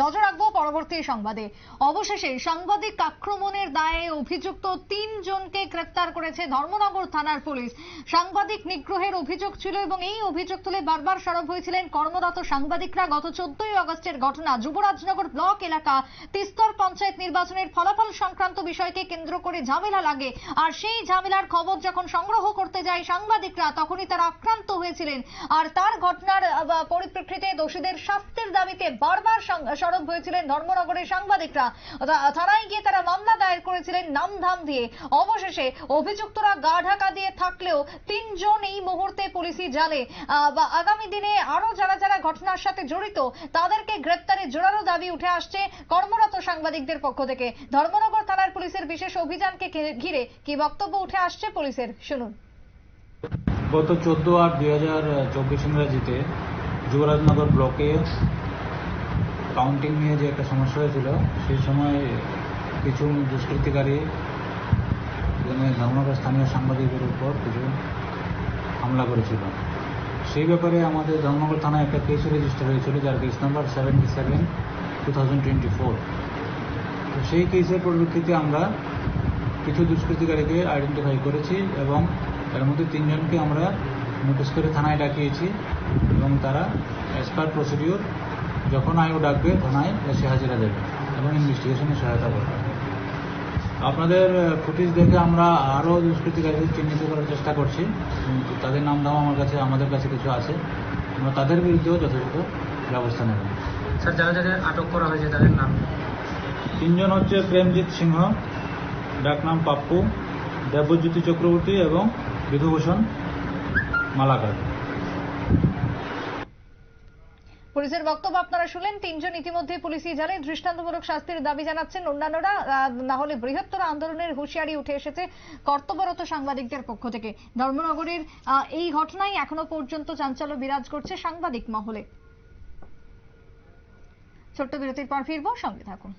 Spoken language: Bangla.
নজর রাখব পরবর্তী সংবাদে। অবশেষে সাংবাদিক আক্রমণের দায়ে অভিযুক্ত তিন জনকে গ্রেপ্তার করেছে ধর্মনগর থানার পুলিশ। সাংবাদিক নিগ্রহের অভিযোগ ছিল এবং এই অভিযোগ তুলে বারবার সরব হয়েছিলেন কর্মরত সাংবাদিকরা। গত চোদ্দই আগস্টের ঘটনা যুবরাজনগর ব্লক এলাকা তিস্তর পঞ্চায়েত নির্বাচনের ফলাফল সংক্রান্ত বিষয়কে কেন্দ্র করে ঝামেলা লাগে। আর সেই ঝামেলার খবর যখন সংগ্রহ করতে যায় সাংবাদিকরা, তখনই তারা আক্রান্ত হয়েছিলেন। আর তার ঘটনার পরিপ্রেক্ষিতে দোষীদের শাস্তির দাবিতে বারবার সরব হয়েছিলেন ধর্মনগরের সাংবাদিকরা। থানায় গিয়ে তারা মামলা দায়ের করেছিলেন নামধাম দিয়ে। অবশেষে অভিযুক্তরা গা ঢাকা দিয়ে থাকলেও তিনজন এই মুহূর্তে পুলিশি জালে। বা আগামী দিনে আরও যারা যারা ঘটনার সাথে জড়িত, তাদেরকে গ্রেপ্তারে জোরালো দাবি উঠে আসছে কর্মরত সাংবাদিকদের পক্ষ থেকে। ধর্মনগর থানার পুলিশের বিশেষ অভিযানকে ঘিরে কি বক্তব্য উঠে আসছে পুলিশের? শুনুন। গত চোদ্দ আট দুই হাজার চব্বিশ ইংরাজিতে যুবরাজনগর ব্লকে কাউন্টিং নিয়ে যে একটা সমস্যা হয়েছিল, সেই সময় কিছু দুষ্কৃতিকারী মানে ধর্মনগর স্থানীয় সাংবাদিকের উপর কিছু হামলা করেছিল। সেই ব্যাপারে আমাদের ধর্মনগর থানায় একটা কেস রেজিস্টার হয়েছিল, যার case number seventy seven two thousand twenty four তো সেই কেসের পরিপ্রেক্ষিতে আমরা কিছু দুষ্কৃতিকারীকে আইডেন্টিফাই করেছি এবং এর মধ্যে তিনজনকে আমরা নোটিশ করে থানায় ডাকিয়েছি এবং তারা অ্যাজ পার প্রসিডিওর যখন আয়ু ডাকবে থানায় এসে হাজিরা দেবে এবং ইনভেস্টিগেশনে সহায়তা করবে। আপনাদের ফুটেজ দেখে আমরা আরও দুষ্কৃতিকারীদের চিহ্নিত করার চেষ্টা করছি। কিন্তু তাদের নাম দাম আমার কাছে আমাদের কাছে কিছু আছে। আমরা তাদের বিরুদ্ধেও যথাযথ ব্যবস্থা নেব। স্যার যারা যাদের আটক করা হয়েছে তাদের নাম? তিনজন হচ্ছে প্রেমজিৎ সিংহ ডাকনাম পাপ্পু দেবজ্যোতি চক্রবর্তী এবং বিধুভূষণ মালাকার। পুলিশের বক্তব্য আপনারা শুনলেন। তিনজন ইতিমধ্যে পুলিশি জালে দৃষ্টান্তমূলক শাস্তির দাবি জানাচ্ছেন অন্যান্যরা। না হলে বৃহত্তর আন্দোলনের হুঁশিয়ারি উঠে এসেছে কর্তব্যরত সাংবাদিকদের পক্ষ থেকে। ধর্মনগরীর এই ঘটনায় এখনও পর্যন্ত চাঞ্চল্য বিরাজ করছে সাংবাদিক মহলে। ছোট্ট বিরতির পর ফিরবো, সঙ্গে থাকুন।